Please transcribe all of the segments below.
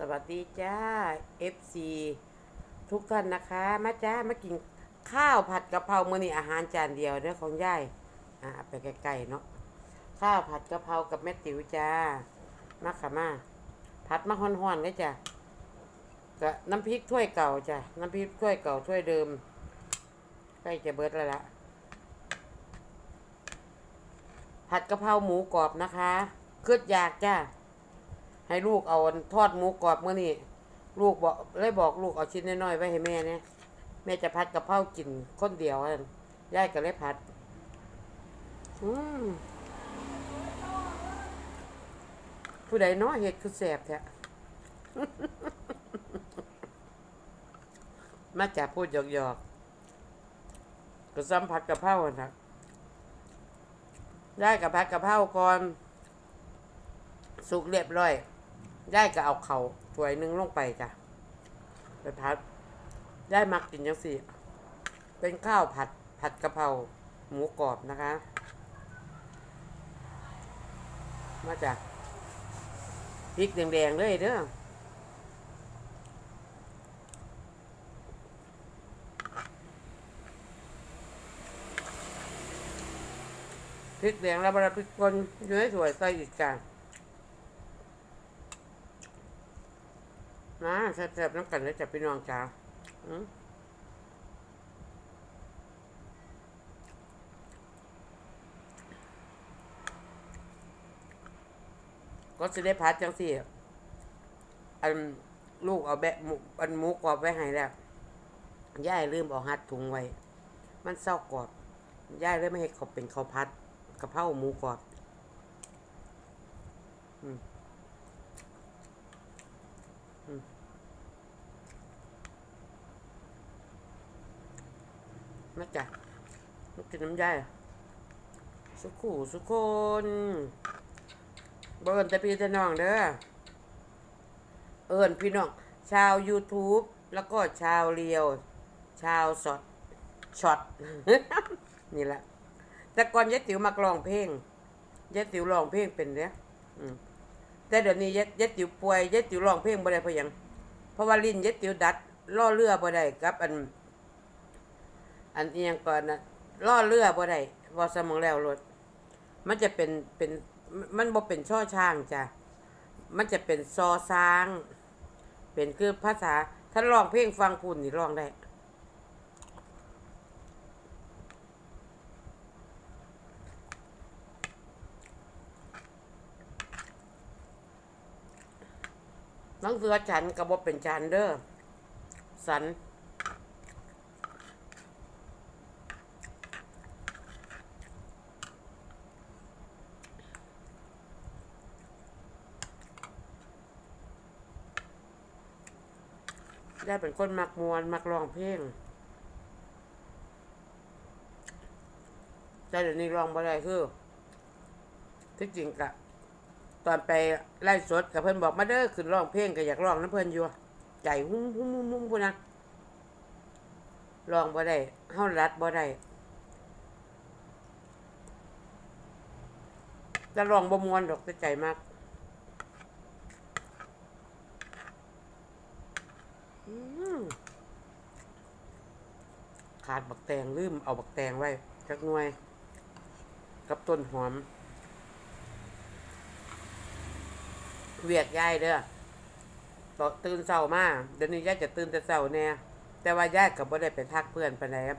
สวัสดีจ้า FC ทุกท่านนะคะ มาจ้ามากินข้าวผัดกะเพรามื้อนี้อาหารจานเดียวเด้อของยายอ่าไปใกลๆเนาะข้าวผัดกะเพรากับแม่ติ๋วจ้ามาค่ะมาผัดมาฮ้อนๆเลยจ้ะกับน้ำพริกถ้วยเก่าจ้ะน้ำพริกถ้วยเก่าถ้วยเดิมใกล้จะเบิดแล้วละผัดกะเพราหมูกรอบนะคะคืดอยากจ้า ให้ลูกเอาทอดหมูกรอบเมื่อนี้ลูกบอกเลยบอกลูกเอาชิ้นน้อยๆไว้ให้แม่เนี่ยแม่จะผัดกะเพรากินคนเดียวอั่นยายก็เลยผัด อืมผู้ใดเน้อเห็ดคือแสบแท้มาจากพูดหยอกๆก็ซ้ำผัดกะเพราอะนะได้กับผัดกะเพราก่อน สุกเรียบร้อย ได้ก็เอาเขาถ้วยนึงลงไปจ้ะไปพัด ได้มักกินยังสิเป็นข้าวผัดผัดกะเพราหมูกรอบนะคะ มาจากพริกแดงๆเลยเด้อพริกแดงแล้วบราพริกป่นอยู่ในถ้วยใส่อีกกัน นะแซ่บๆน้ำกันเลยจ้ะพี่น้องจ้าก็จะได้พัดจังสิอันลูกเอาแบะหมูอันหมูกรอบไว้ให้แล้วย่ายลืมเอาหัดถุงไว้ มันเศร้ากรอบย่ายเลยไม่ให้เขาเป็นเขาพัดกะเพราหมูกรอบ อืม มาจ้ะมากินน้ำยายสุขูสุคนเบิร์นแต่พี่แต่น้องเด้อ เอิญพี่น้อง ชาว YouTube แล้วก็ชาวเรียว ชาวสดช็อต นี่แหละ แต่ก่อนยายติ๋วมักรองเพลงยายติ๋วรองเพลงเป็นเด้ออืมแต่เดี๋ยวนี้ยายยายติ๋วป่วยยายติ๋วรองเพลงบ่ได้เพราะหยังเพราะว่าลิ้นยายติ๋วดัดล่อเรือบ่ได้กับ อัน อันเอียงก่อนนะล่อเรือบ่ได้บ่สมองแล้วรถ มันจะเป็นเป็นมันบ่เป็นช่อช้างจ้ะมันจะเป็นซอซาง เป็นคือภาษาถ้าร้องเพลงฟังพุ่นนี่ร้องได้หนังเสือฉันก็บ่เป็นฉันเด้อสัน ได้เป็นคนมักมวนมักร้องเพลงแต่เดี๋ยวนี้ร้องบ่ได้คือที่จริงกะตอนไปไล่สดกับเพื่อนบอกมาเด้อขึ้นร้องเพลงก็อยากร้องน้ำเพื่อนอยู่ใจหุ้มหุ้มหุ้มหุ้มพูนะร้องบ่ได้เฮารัดบ่ได้จะร้องบ่มวนดอกแต่ใจมาก อืม ขาดบักแตงลืมเอาบักแตงไว้จักหน่วย กับต้นหอม เวียดยายเด้อตอตื่นเช้ามากเดี๋ยวนี้ยายจะตื่นแต่เช้าแน่แต่ว่ายายก็บ่ได้ไปทักเพื่อนไปานใดครับ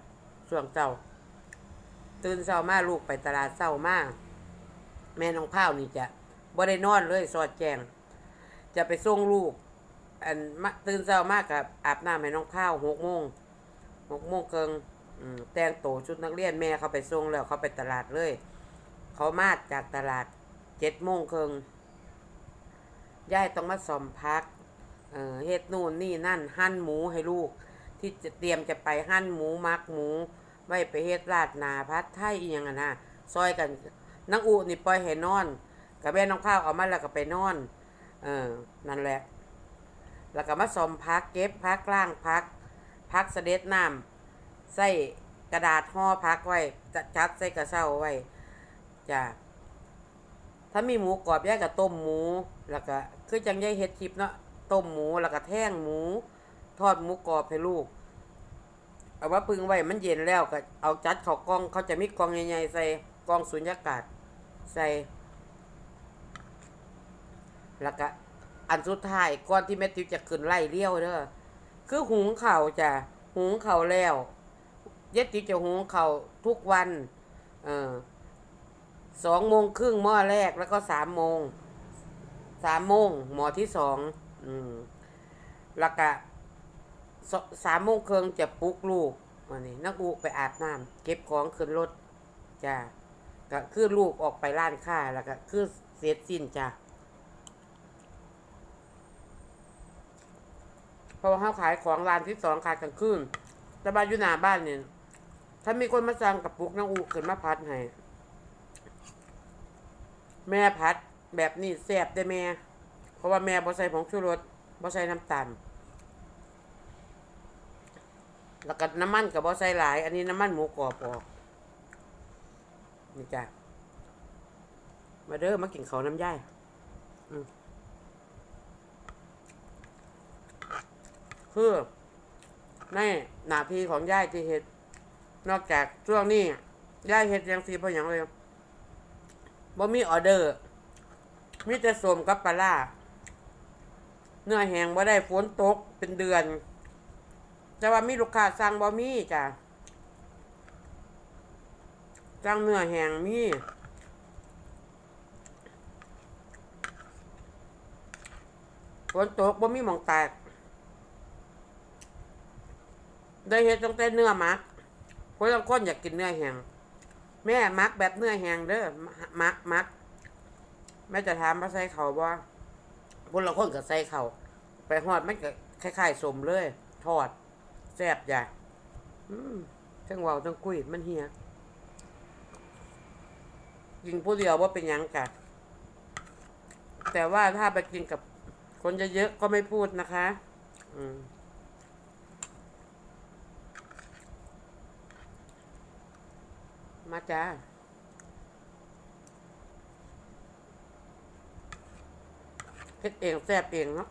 ช่วงเช้า ตื่นเช้ามากลูกไปตลาดเช้ามากแม่น้องข้าวนี่จะบ่ได้นอนเลยสอดแจงจะไปส่งลูก อันมาตื่นเช้ามากกับอาบน้ำให้น้องข้าวหกโมง หกโมงเกิงแต่งโตวชุดนักเรียนแม่เขาไปส่งแล้วเขาไปตลาดเลย เขามาจากตลาดเจ็ดโมงเกิงยายต้องมาสอมพักเฮ็ดนู่นนี่นั่นหั่นหมูให้ลูก ที่จะเตรียมจะไปหั่นหมูมักหมูไว้ไปเฮ็ดราดนาพัดไทยอีหยังอะนะซอยกันนางอุนี่ปล่อยให้นอนกับแม่น้องข้าวเอามาแล้วก็ไปนอน เออนั่นแหละ แล้วก็มาซ่อมพักเก็บพักล่างพัก พักเสด็จน้ำใส่กระดาษห่อพักไว้จะจัดใส่กระเซ้าไว้จ้ะถ้ามีหมูกรอบแยกกับต้มหมู แล้วก็คือจังยายเฮ็ดคลิปเนาะต้มหมูแล้วก็แท่งหมู ทอดหมูกรอบให้ลูก เอาว่าปึงไว้มันเย็นแล้วก็เอาจัดเขากล่องเขาจะมีกล่องใหญ่ๆใส่กล่องสุญญากาศ ใส่ แล้วก็อันสุดท้ายก่อนที่แม่ติวจะขึ้นไล่เลี้ยวเด้อ คือหุงข้าวจ้ะหุงข้าวแล้วเย็ดติจะหุงข้าวทุกวัน เออสองโมงครึ่งหม้อแรกแล้วก็สามโมงสามโมงหมอที่สองอืมแล้วก็สสามโมงครึ่งจะปลุกลูกวันนี้นักอุไปอาบน้ำเก็บของขึ้นรถจ้ะก็คือลูกออกไปร้านค้าแล้วก็คือเสร็จสิ้นจ้ะเพ ราะว่าเขาขายของร้านที่สองขายกลางคืนแต่บ้านอยู่หน้าบ้านเนี่ยถ้ามีคนมาสั่งกับปลุกนักอุขึ้นมาพัดให้แม่พัดแบบนี้แซ่บได้แม่ เพราะว่าแม่บ่ใส่ผงชูรสบ่ใส่น้ำตาลแล้วก็น้ำมันกับบ่ใส่หลาย อันนี้น้ำมันหมูกรอบออกนี่จ้ะมาเด้อมากินเขาน้ำย่ายอืม คือในหน้าที่ของย่ายที่เฮ็ด นอกจากช่วงนี้ย่ายเฮ็ดยังสีเพราะหยังเลยบ่มีออเดอร์ มีแต่สมกับปลาร้าเนื้อแหงบ่ได้ฝนตกเป็นเดือน แต่ว่ามีลูกค้าสั่งบ่มีจ้ะสั่งเนื้อแหงมีฝนตกบ่มีหมองแตก ได้เฮ็ดตั้งแต่เนื้อมักคนบางคนอยากกินเนื้อแห้งแม่มักแบบเนื้อแห้งเด้อมักมักแม่จะถามว่าใส่เขาบ่คนละคนก็ใส่เขาไปหอดมันก็คล้ายๆสมเลย ทอดแซ่บจ้ะอืมทั้งเว้าทั้งคุยมันเฮียกินผู้เดียวว่าเป็นหยังกะแต่ว่าถ้าไปกินกับคนเยอะๆก็ไม่พูดนะคะ อืม มาจ้าเฮ็ดเองแซ่บเองเนาะ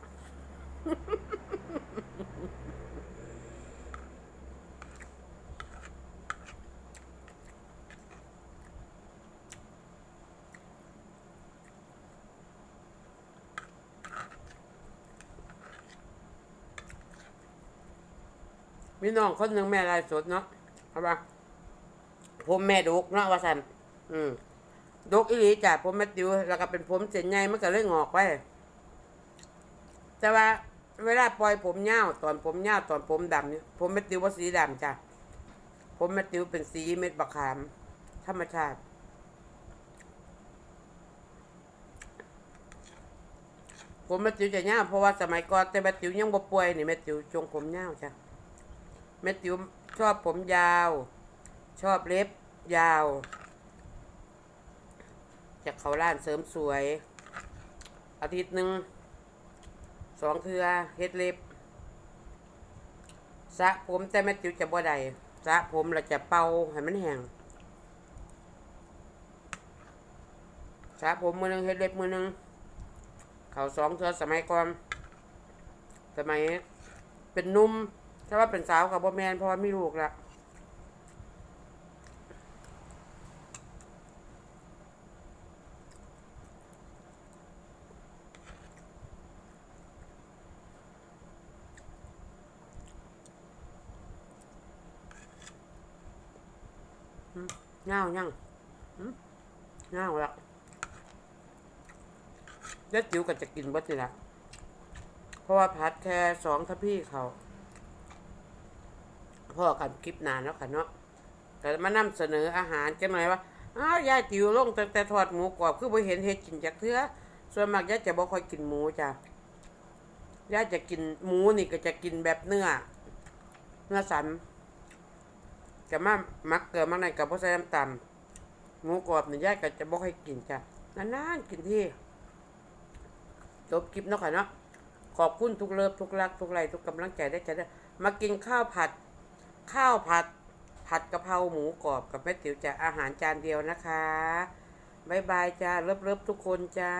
มีน้องคนหนึ่งแม่ลายสดเนาะเอาปะ ผมแม่ดกเนาะว่าสันอืมดกอีหลีจ้ะผมแม่ติวแล้วก็เป็นผมเส้นใหญ่มันก็เลยงอกไปแต่ว่าเวลาปล่อยผมยาตอนผมยาตอนผมดำนี่ผมแม่ติวว่าสีดำจ้ะผมแม่ติวเป็นสีเม็ดบะขาม ธรรมชาติผมแม่ติวจะยาเพราะว่าสมัยก่อนแต่แม่ติวยังบ่ป่วยนี่แม่ติวจงผมยาจ้ะแม่ติวชอบผมยาว ชอบเล็บยาว จากเขาร้านเสริมสวย อาทิตย์หนึ่งสองเทือเฮ็ดเล็บสระผมแต่แม่ติวจะบ่ได้สระผมเราจะเป่าให้มันแห้งสระผมมือหนึงเฮ็ดเล็บมือหนึงเขาสองเทือสมัยก่อนสมัยเป็นนุ่มถ้าว่าเป็นสาวกับบ่แมนเพราะว่ามีลูกแล้ว เงายังหึเงาแล้วเด็ดจิ๋วก็จะกินบัดนี่ละเพราะว่าพัดแค่สองทัพพี่เขาพ่อกันคลิปนานแล้วค่ะเนาะแต่มานำเสนออาหารกันหน่อยว่าอ้าวยายจิ๋วลงแต่แต่ทอดหมูกรอบคือบ่เห็นเฮ็ดกินจากเทือส่วนมากยายจะบ่ค่อยกินหมูจ้ะยายจะกินหมูนี่ก็จะกินแบบเนื้อเนื้อสัน จะมามักเกลือมักในกับพ่อใส่น้ำตาลหมูกรอบนี่ยายก็จะบอกให้กินจ้ะนานๆกินที่จบคลิปเนาะค่ะเนาะขอบคุณทุกเลิฟทุกรัก ทุกไลทุกกำลังใจได้จ้ะเด้มากินข้าวผัด ข้าวผัด ผัดกะเพราหมูกรอบกับแม่ติ๋วจ้ะอาหารจานเดียวนะคะบายบายจ้าเลิฟเลิฟทุกคนจ้า